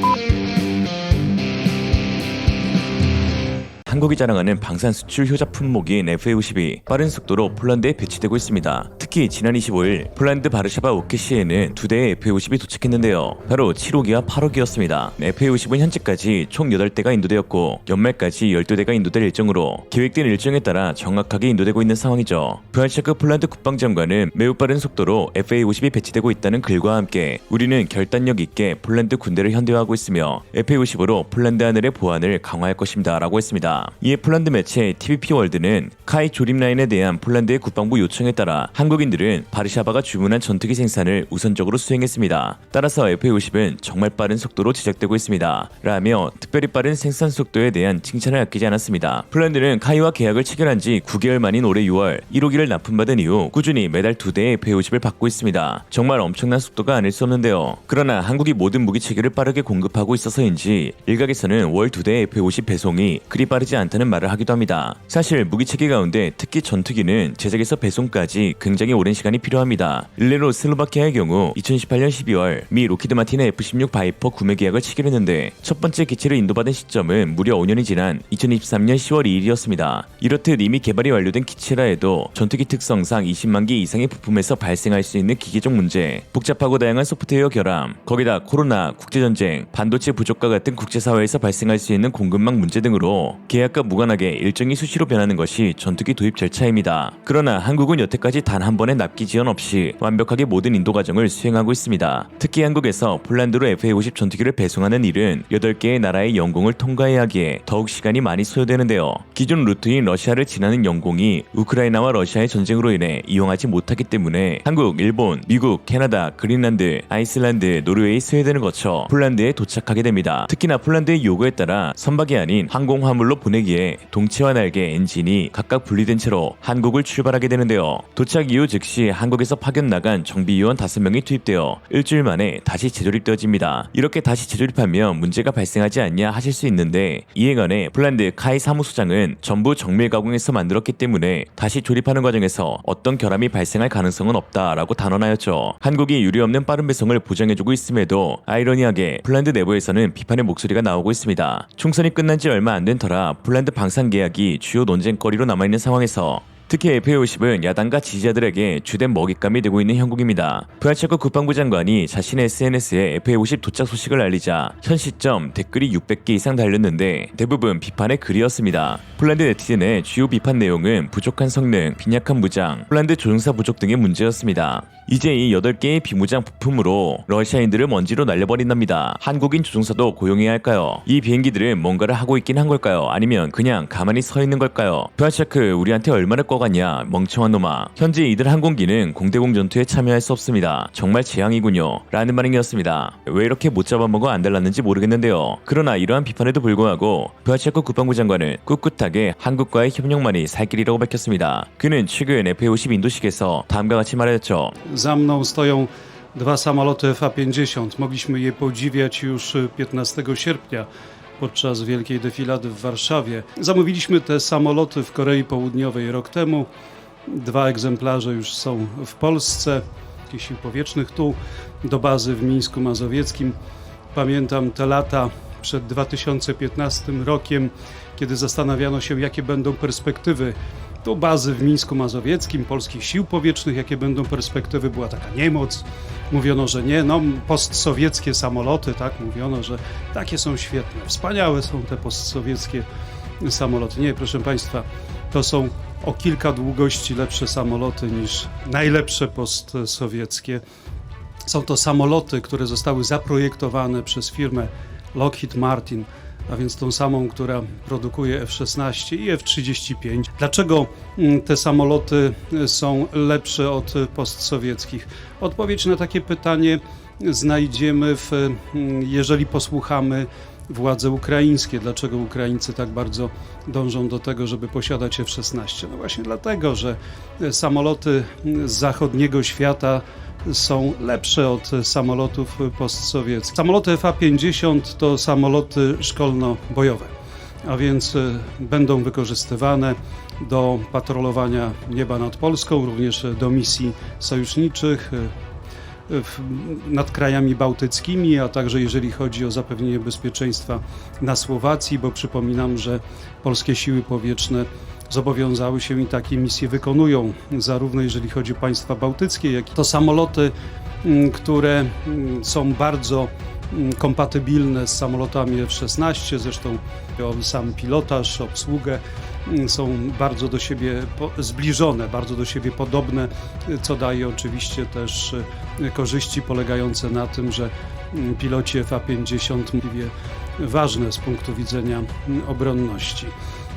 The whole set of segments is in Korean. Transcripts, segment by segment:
Música 한국이 자랑하는 방산 수출 효자 품목인 FA50이 빠른 속도로 폴란드에 배치되고 있습니다. 특히 지난 25일 폴란드 바르샤바 오케시에는 두 대의 FA50이 도착했는데요. 바로 7호기와 8호기였습니다. FA50은 현재까지 총 8대가 인도되었고 연말까지 12대가 인도될 일정으로 계획된 일정에 따라 정확하게 인도되고 있는 상황이죠. 브란샤크 폴란드 국방장관은 매우 빠른 속도로 FA50이 배치되고 있다는 글과 함께 우리는 결단력 있게 폴란드 군대를 현대화하고 있으며 FA50으로 폴란드 하늘의 보안을 강화할 것입니다. 라고 했습니다. 이에 폴란드 매체 TVP 월드는 카이 조립 라인에 대한 폴란드의 국방부 요청에 따라 한국인들은 바르샤바가 주문한 전투기 생산을 우선적으로 수행했습니다. 따라서 FA50은 정말 빠른 속도로 제작되고 있습니다. 라며 특별히 빠른 생산 속도에 대한 칭찬을 아끼지 않았습니다. 폴란드는 카이와 계약을 체결한 지 9개월 만인 올해 6월 1호기를 납품받은 이후 꾸준히 매달 두 대의 F50을 받고 있습니다. 정말 엄청난 속도가 아닐 수 없는데요. 그러나 한국이 모든 무기 체계를 빠르게 공급하고 있어서인지 일각에서는 월두 대의 F50 배송이 그리 빠르지 않다는 말을 하기도 합니다. 사실 무기 체계 가운데 특히 전투기는 제작에서 배송까지 굉장히 오랜 시간이 필요합니다. 일례로 슬로바키아의 경우 2018년 12월 미 로키드 마틴의 F-16 바이퍼 구매 계약을 체결 했는데 첫 번째 기체를 인도받은 시점은 무려 5년이 지난 2023년 10월 2일이었습니다. 이렇듯 이미 개발이 완료된 기체라 해도 전투기 특성상 20만 개 이상의 부품에서 발생할 수 있는 기계적 문제, 복잡하고 다양한 소프트웨어 결함, 거기다 코로나, 국제전쟁, 반도체 부족과 같은 국제사회에서 발생할 수 있는 공급망 문제 등으로 계약 과 무관하게 일정이 수시로 변하는 것이 전투기 도입 절차입니다. 그러나 한국은 여태까지 단 한 번의 납기 지연 없이 완벽하게 모든 인도 과정을 수행하고 있습니다. 특히 한국에서 폴란드로 FA50 전투기를 배송하는 일은 8개의 나라의 영공을 통과해야 하기에 더욱 시간이 많이 소요되는데요. 기존 루트인 러시아를 지나는 영공이 우크라이나와 러시아의 전쟁으로 인해 이용하지 못하기 때문에 한국, 일본, 미국, 캐나다, 그린란드, 아이슬란드, 노르웨이, 스웨덴을 거쳐 폴란드에 도착하게 됩니다. 특히나 폴란드의 요구에 따라 선박이 아닌 항공 화물로 보내 기에 동체와 날개, 엔진이 각각 분리된 채로 한국을 출발하게 되는데요. 도착 이후 즉시 한국에서 파견 나간 정비요원 5명이 투입되어 일주일 만에 다시 재조립되어집니다. 이렇게 다시 재조립하면 문제가 발생하지 않냐 하실 수 있는데 이에 관해 폴란드 카이 사무소장은 전부 정밀 가공해서 만들었기 때문에 다시 조립하는 과정에서 어떤 결함이 발생할 가능성은 없다라고 단언하였죠. 한국이 유례없는 빠른 배송을 보장해주고 있음에도 아이러니하게 폴란드 내부에서는 비판의 목소리가 나오고 있습니다. 총선이 끝난 지 얼마 안 된 터라 폴란드 방산 계약이 주요 논쟁거리로 남아있는 상황에서 특히 FA50은 야당과 지지자들에게 주된 먹잇감이 되고 있는 형국입니다. 프라체코 국방부 장관이 자신의 SNS에 FA50 도착 소식을 알리자 현 시점 댓글이 600개 이상 달렸는데 대부분 비판의 글이었습니다. 폴란드 네티즌의 주요 비판 내용은 부족한 성능, 빈약한 무장, 폴란드 조종사 부족 등의 문제였습니다. 이제 이 8개의 비무장 부품으로 러시아인들을 먼지로 날려버린답니다. 한국인 조종사도 고용해야 할까요? 이 비행기들은 뭔가를 하고 있긴 한 걸까요? 아니면 그냥 가만히 서 있는 걸까요? 프라체크 우리한테 얼마나 꺼 갔냐 멍청한 놈아. 현재 이들 항공기는 공대공 전투에 참여할 수 없습니다. 정말 재앙이군요. 라는 반응이었습니다. 왜 이렇게 못 잡아먹어 안 달랐는지 모르겠는데요. 그러나 이러한 비판에도 불구하고 브아체코 국방부 장관은 꿋꿋하게 한국과의 협력만이 살 길이라고 밝혔습니다. 그는 최근 F-50 인도식에서 다음과 같이 stoją dwa samoloty FA-50. Mogliśmy je podziwiać już 15 sierpnia podczas wielkiej defilady w Warszawie. Zamówiliśmy te samoloty w Korei Południowej rok temu. Dwa egzemplarze już są w Polsce, sił powietrznych, tu do bazy w Mińsku Mazowieckim. Pamiętam te lata przed 2015 rokiem, kiedy zastanawiano się, jakie będą perspektywy do bazy w Mińsku Mazowieckim, polskich sił powietrznych, jakie będą perspektywy, była taka niemoc. Mówiono, że nie, no postsowieckie samoloty, tak, mówiono, że takie są świetne, wspaniałe są te postsowieckie samoloty. Nie, proszę Państwa, to są o kilka długości lepsze samoloty niż najlepsze postsowieckie. Są to samoloty, które zostały zaprojektowane przez firmę Lockheed Martin, a więc tą samą, która produkuje F-16 i F-35. Dlaczego mm, te samoloty y, są lepsze od postsowieckich? Odpowiedź na takie pytanie znajdziemy, w, mm, jeżeli posłuchamy władze ukraińskie. Dlaczego Ukraińcy tak bardzo dążą do tego, żeby posiadać F-16? No właśnie dlatego, że y, samoloty z zachodniego świata są lepsze od samolotów postsowieckich. Samoloty FA-50 to samoloty szkolno-bojowe, a więc y, będą wykorzystywane do patrolowania nieba nad Polską, również do misji sojuszniczych, nad krajami bałtyckimi, a także jeżeli chodzi o zapewnienie bezpieczeństwa na Słowacji, bo przypominam, że polskie siły powietrzne zobowiązały się i takie misje wykonują, zarówno jeżeli chodzi o państwa bałtyckie, jak i to samoloty, mm, które mm, są bardzo mm, kompatybilne z samolotami F-16, zresztą sam pilotaż, obsługę są bardzo do siebie zbliżone, bardzo do siebie podobne, y, co daje oczywiście też y, korzyści polegające na tym, że mm, piloci FA-50 mówię, ważne z punktu widzenia mm, obronności.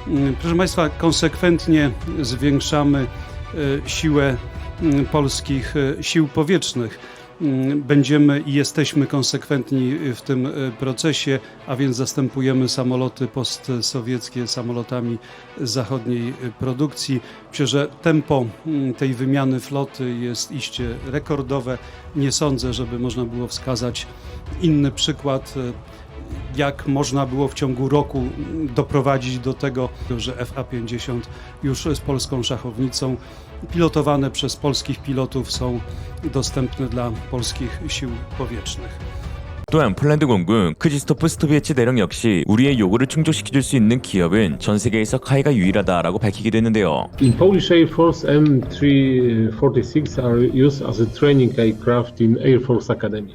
Mm, Proszę Państwa, konsekwentnie zwiększamy y, siłę mm, polskich sił powietrznych. Mm, Będziemy i jesteśmy konsekwentni w tym y, procesie, a więc zastępujemy samoloty postsowieckie samolotami zachodniej y, produkcji. Myślę, że tempo mm, tej wymiany floty jest iście rekordowe. Nie sądzę, żeby można było wskazać inny przykład y, jak można było w ciągu roku doprowadzić do tego, że FA-50 już z polską szachownicą pilotowane przez polskich pilotów są dostępne dla polskich sił powietrznych. 또한 폴란드 공군 크지스토프 스토비에치 대령 역시 우리의 요구를 충족시켜줄 수 있는 기업은 전 세계에서 카이가 유일하다라고 밝히기도 했는데요. In Polish Air Force, M346 are used as a training aircraft in Air Force Academy.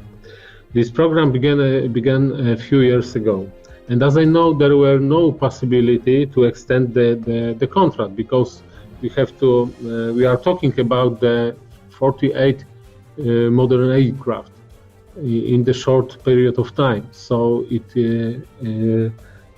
This program began, uh, began a few years ago. And as I know, there were no possibility to extend the, the, the contract because we have to, uh, we are talking about the 48 uh, modern aircraft in the short period of time. So it, uh, uh,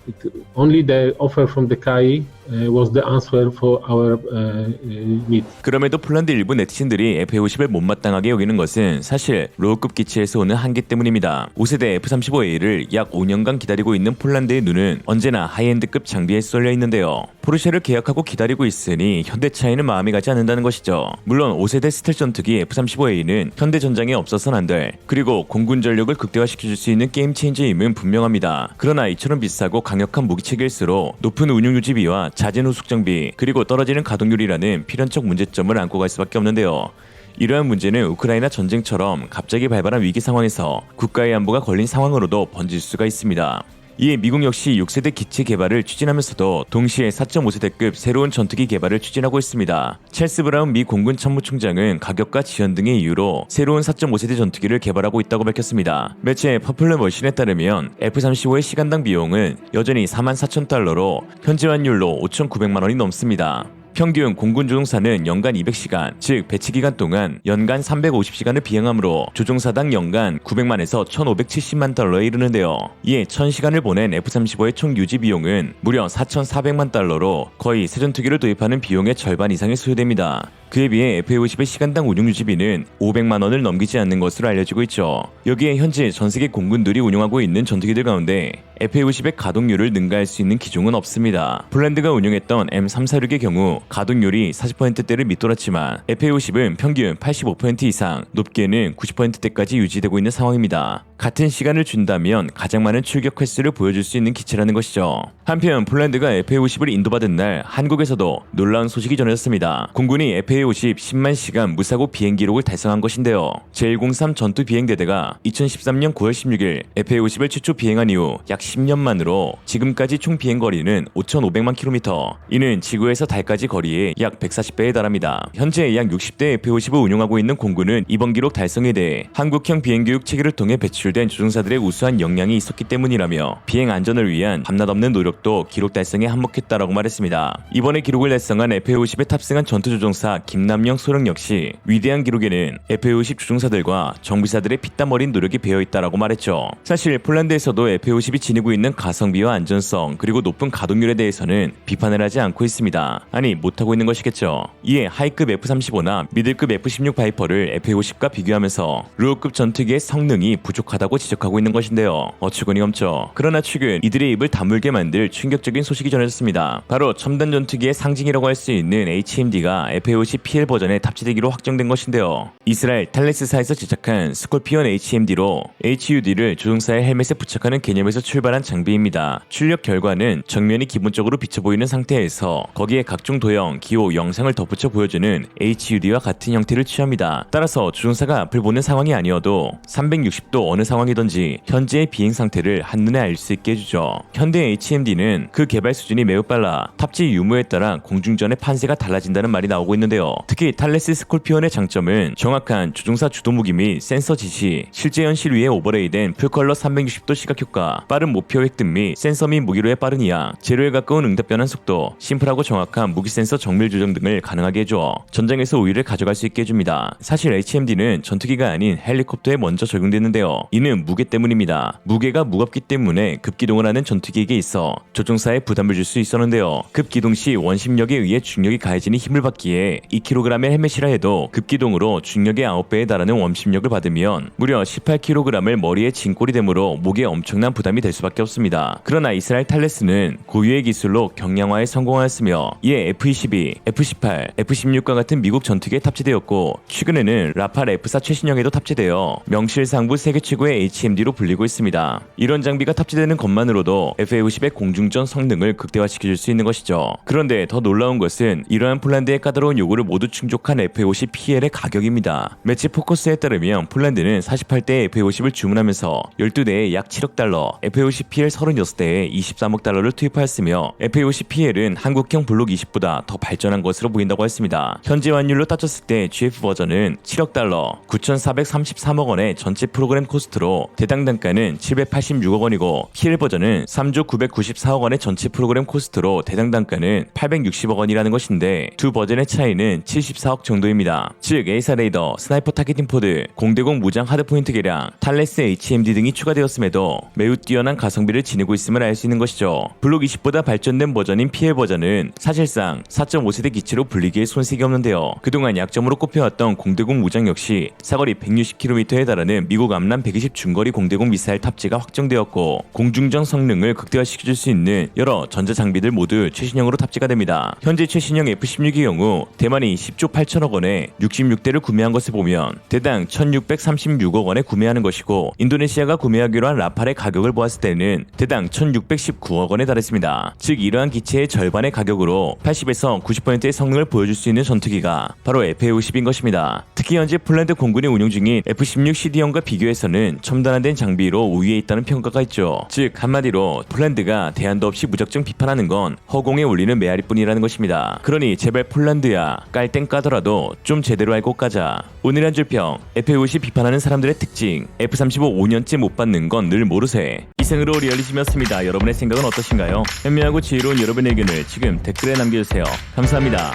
it only the offer from the uh, was the answer for our uh, uh, need. 그럼에도 폴란드 일부 네티즌들이 F-50을 못마땅하게 여기는 것은 사실 로우급 기체에서 오는 한계 때문입니다. 5세대 F-35A를 약 5년간 기다리고 있는 폴란드의 눈은 언제나 하이엔드급 장비에 쏠려 있는데요. 포르쉐를 계약하고 기다리고 있으니 현대차에는 마음이 가지 않는다는 것이죠. 물론 5세대 스텔 전투기 F-35A는 현대 전장에 없어서는 안 될, 그리고 공군 전력을 극대화시켜줄 수 있는 게임 체인저임은 분명합니다. 그러나 이처럼 비싸고 강력한 무기 체계일수록 높은 운용 유지비와 잦은 후속 장비, 그리고 떨어지는 가동률이라는 필연적 문제점을 안고 갈 수밖에 없는데요. 이러한 문제는 우크라이나 전쟁처럼 갑자기 발발한 위기 상황에서 국가의 안보가 걸린 상황으로도 번질 수가 있습니다. 이에 미국 역시 6세대 기체 개발을 추진하면서도 동시에 4.5세대급 새로운 전투기 개발을 추진하고 있습니다. 찰스 브라운 미 공군 참모총장은 가격과 지연 등의 이유로 새로운 4.5세대 전투기를 개발하고 있다고 밝혔습니다. 매체 퍼플러 머신에 따르면 F-35의 시간당 비용은 여전히 4만 4천 달러로 현재 환율로 5,900만 원이 넘습니다. 평균 공군 조종사는 연간 200시간, 즉 배치 기간 동안 연간 350시간을 비행하므로 조종사당 연간 900만에서 1,570만 달러에 이르는데요. 이에 1,000시간을 보낸 F-35의 총 유지 비용은 무려 4,400만 달러로 거의 새 전투기를 도입하는 비용의 절반 이상이 소요됩니다. 그에 비해 F-50의 시간당 운용 유지비는 500만 원을 넘기지 않는 것으로 알려지고 있죠. 여기에 현재 전 세계 공군들이 운용하고 있는 전투기들 가운데 F-50의 가동률을 능가할 수 있는 기종은 없습니다. 폴란드가 운용했던 M346의 경우 가동률이 40%대를 밑돌았지만 F-50은 평균 85% 이상, 높게는 90%대까지 유지되고 있는 상황입니다. 같은 시간을 준다면 가장 많은 출격 횟수를 보여줄 수 있는 기체라는 것이죠. 한편 폴란드가 FA-50을 인도받은 날 한국에서도 놀라운 소식이 전해졌습니다. 공군이 FA-50 10만 시간 무사고 비행 기록을 달성한 것인데요. 제103 전투 비행대대가 2013년 9월 16일 FA-50을 최초 비행한 이후 약 10년 만으로 지금까지 총 비행 거리는 5,500만 킬로미터. 이는 지구에서 달까지 거리의 약 140배에 달합니다. 현재 약 60대 F-50을 운용하고 있는 공군은 이번 기록 달성에 대해 한국형 비행 교육 체계를 통해 배출 된 조종사들의 우수한 역량이 있었기 때문이라며 비행 안전을 위한 밤낮 없는 노력도 기록 달성에 한몫했다라고 말했습니다. 이번에 기록을 달성한 F-50에 탑승한 전투조종사 김남영 소령 역시 위대한 기록에는 F-50 조종사들과 정비사들의 피땀 어린 노력이 배어 있다라고 말했죠. 사실 폴란드에서도 F-50이 지니고 있는 가성비와 안전성 그리고 높은 가동률에 대해서는 비판을 하지 않고 있습니다. 아니 못하고 있는 것이겠죠. 이에 하이급 F-35나 미들급 F-16 바이퍼를 F-50과 비교하면서 로우급 전투기의 성능이 부족하다 부족하다고 지적하고 있는 것인데요. 어처구니 없죠. 그러나 최근 이들의 입을 다물게 만들 충격적인 소식이 전해졌습니다. 바로 첨단 전투기의 상징이라고 할 수 있는 HMD가 FA50 PL 버전에 탑재되기로 확정된 것인데요. 이스라엘 탈레스사에서 제작한 스콜피온 HMD로 HUD를 조종사의 헬멧에 부착하는 개념에서 출발한 장비입니다. 출력 결과는 정면이 기본적으로 비쳐 보이는 상태에서 거기에 각종 도형, 기호, 영상을 덧붙여 보여주는 HUD와 같은 형태를 취합니다. 따라서 조종사가 앞을 보는 상황이 아니어도 360도 어느 상황이든지 현재의 비행 상태를 한눈에 알 수 있게 해주죠. 현대 HMD는 그 개발 수준이 매우 빨라 탑재 유무에 따라 공중전의 판세가 달라진다는 말이 나오고 있는데요. 특히 탈레스 스콜피온의 장점은 정확한 조종사 주도 무기 및 센서 지시, 실제 현실 위에 오버레이된 풀컬러 360도 시각 효과, 빠른 목표 획득 및 센서 및 무기로의 빠른 이양, 제로에 가까운 응답 변환 속도, 심플하고 정확한 무기 센서 정밀 조정 등을 가능하게 해줘 전장에서 우위를 가져갈 수 있게 해줍니다. 사실 HMD는 전투기가 아닌 헬리콥터에 먼저 적용됐는데요. 이는 무게 때문입니다. 무게가 무겁기 때문에 급기동을 하는 전투기에게 있어 조종사에 부담을 줄 수 있었는데요. 급기동 시 원심력에 의해 중력이 가해지니 힘을 받기에 2kg의 헬멧이라 해도 급기동으로 중력의 9배에 달하는 원심력을 받으면 무려 18kg을 머리에 진꼴이 되므로 목에 엄청난 부담이 될 수밖에 없습니다. 그러나 이스라엘 탈레스는 고유의 기술로 경량화에 성공하였으며 이에 F-22, F-18, F-16과 같은 미국 전투기에 탑재되었고 최근에는 라팔 F-4 최신형에도 탑재되어 명실상부 세계 최고 의 HMD로 불리고 있습니다. 이런 장비가 탑재되는 것만으로도 FA-50의 공중전 성능을 극대화시켜줄 수 있는 것이죠. 그런데 더 놀라운 것은 이러한 폴란드의 까다로운 요구를 모두 충족한 FA-50 PL의 가격입니다. 매치 포커스에 따르면 폴란드는 48대의 FA-50을 주문하면서 12대에 약 7억 달러, FA-50 PL 36대에 23억 달러를 투입하였으며 FA-50 PL은 한국형 블록 20보다 더 발전한 것으로 보인다고 했습니다. 현재 환율로 따졌을 때 GF 버전은 7억 달러, 9,433억 원의 전체 프로그램 코스트 로 대당 단가는 786억 원이고 PL 버전은 3조 994억 원의 전체 프로그램 코스트로 대당 단가는 860억 원이라는 것인데 두 버전의 차이는 74억 정도입니다. 즉 에이사 레이더, 스나이퍼 타겟팅 포드, 공대공 무장 하드포인트 개량, 탈레스 HMD 등이 추가되었음에도 매우 뛰어난 가성비를 지니고 있음을 알 수 있는 것이죠. 블록 20보다 발전된 버전인 PL 버전은 사실상 4.5세대 기체로 불리기에 손색이 없는데요. 그동안 약점으로 꼽혀왔던 공대공 무장 역시 사거리 160km에 달하는 미국 암람 120 중거리 공대공 미사일 탑재가 확정되었고 공중전 성능을 극대화시켜줄 수 있는 여러 전자 장비들 모두 최신형으로 탑재가 됩니다. 현재 최신형 F-16의 경우 대만이 10조 8천억 원에 66대를 구매한 것을 보면 대당 1,636억 원에 구매하는 것이고 인도네시아가 구매하기로 한 라팔의 가격을 보았을 때는 대당 1,619억 원에 달했습니다. 즉 이러한 기체의 절반의 가격으로 80에서 90%의 성능을 보여줄 수 있는 전투기가 바로 F-50인 것입니다. 특히 현재 폴란드 공군이 운용 중인 F-16 CD형과 비교해서는 첨단화된 장비로 우위에 있다는 평가가 있죠. 즉 한마디로 폴란드가 대안도 없이 무작정 비판하는 건 허공에 올리는 메아리뿐이라는 것입니다. 그러니 제발 폴란드야 깔 땐 까더라도 좀 제대로 알고 까자. 오늘 한 줄평 F-50 비판하는 사람들의 특징 F-35 5년째 못 받는 건 늘 모르세. 이생으로 리얼리즘이었습니다. 여러분의 생각은 어떠신가요? 현명하고 지혜로운 여러분의 의견을 지금 댓글에 남겨주세요. 감사합니다.